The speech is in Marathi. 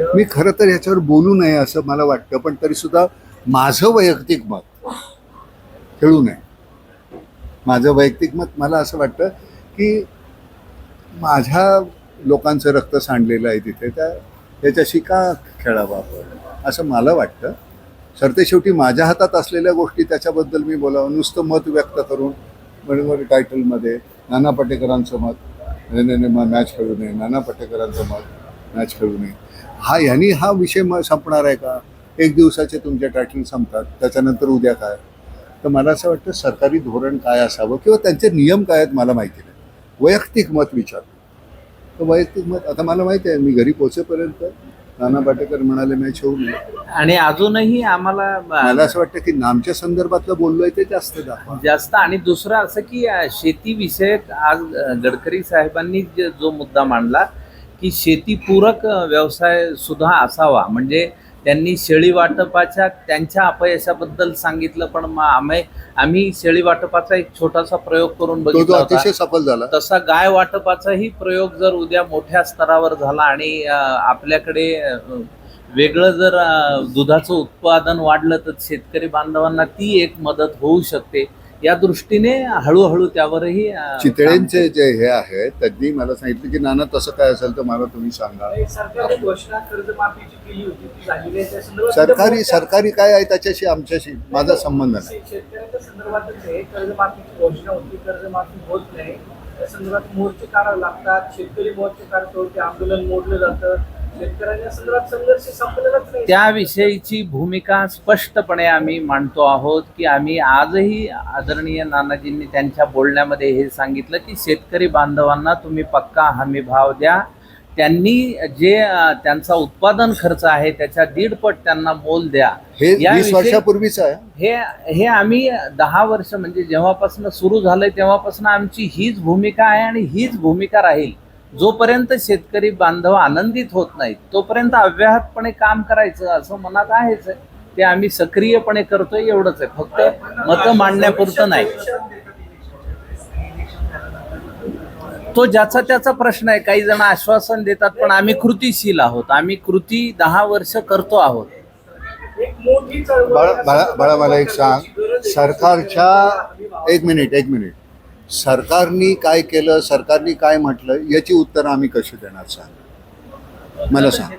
मी खरं तर ह्याच्यावर बोलू नये असं मला वाटतं पण तरी सुद्धा माझं वैयक्तिक मत खेळू नये. माझं वैयक्तिक मत मला असं वाटतं की माझ्या लोकांचं रक्त सांडलेलं आहे तिथे त्या त्याच्याशी का खेळावं आपण? असं मला वाटतं. सरतेशेवटी माझ्या हातात असलेल्या गोष्टी त्याच्याबद्दल मी बोलावं. नुसतं मत व्यक्त करून बरोबर टायटलमध्ये नाना पाटेकरांचं मत नाही नाही मॅच खेळू नये. नाना पाटेकरांचं मत मॅच खेळू नये. हा यांनी हा विषय मग संपणार आहे का? एक दिवसाचे तुमचे टायटल संपतात त्याच्यानंतर उद्या काय? तर मला असं वाटतं सरकारी धोरण काय असावं किंवा त्यांचे नियम काय आहेत मला माहिती नाही. वैयक्तिक मत विचार. तर वैयक्तिक मत आता मला माहिती आहे मी घरी पोचेपर्यंत नाना पाटेकर म्हणाले मॅच होऊ नये. आणि अजूनही आम्हाला मला असं वाटतं की नामच्या संदर्भातलं बोललोय ते जास्त दाखवा. जास्त. आणि दुसरं असं की शेतीविषयक आज गडकरी साहेबांनी जो मुद्दा मांडला की शेतीपूरक व्यवसाय सुद्धा असावा. म्हणजे त्यांनी शेळी वाटपाच्या त्यांच्या अपयशाबद्दल सांगितलं पण मग आम्ही आम्ही शेळी वाटपाचा एक छोटासा प्रयोग करून बघितला अतिशय सफल झाला. तसा गाय वाटपाचाही प्रयोग जर उद्या मोठ्या स्तरावर झाला आणि आपल्याकडे वेगळं जर दुधाचं उत्पादन वाढलं तर शेतकरी बांधवांना ती एक मदत होऊ शकते. या दृष्टीने हळूहळू त्यावरही चितळेंचे जे हे आहेत त्यांनी मला सांगितलं की नाना तसं काय असेल तर मला तुम्ही सांगा. आहे सरकारी सरकारी काय आहे त्याच्याशी आमच्याशी? माझा संबंध नाही. शेतकऱ्यांच्या संदर्भातच आहे कर्जमाफीची घोषणा होती कर्जमाफी होत नाही. त्या संदर्भात मोर्चे काढावे लागतात. शेतकरी मोर्चे काढतो ते आंदोलन मोडलं जातं. शेतकऱ्यांच्या संदर्भात संघर्ष संपलेलाच नाही. त्याविषयीची भूमिका स्पष्टपणे आम्ही मांडतो आहोत की आम्ही आजही आदरणीय नानाजींनी त्यांच्या बोलण्यामध्ये हे सांगितलं की शेतकरी बांधवांना तुम्ही पक्का हमी भाव द्या. त्यांनी जे अ, त्यांचा उत्पादन खर्च आहे त्याच्या दीडपट त्यांना मोल द्या. हे वीस याविषयी- वर्षापूर्वीच आहे. हे हे आम्ही दहा वर्ष म्हणजे जेव्हापासून सुरू झालंय तेव्हापासून आमची हीच भूमिका आहे आणि हीच भूमिका राहील. जोपर्यंत शेतकरी बांधव आनंदित होत नाहीत तोपर्यंत अव्याहतपणे काम करायचं असं मनात आहेच आहे. ते आम्ही सक्रियपणे करतोय एवढंच आहे. फक्त मतं मांडण्यापुरतं नाही. तो ज्याचा त्याचा प्रश्न आहे. काही जण आश्वासन देतात पण आम्ही कृतीशील आहोत. आम्ही कृती दहा वर्ष करतो आहोत. बाळा मला एक सांग. सरकारच्या एक मिनिट एक मिनिट. सरकारनी काय केलं सरकारनी काय म्हटलं याची उत्तरं आम्ही कशी देणार सांग? मला सांग.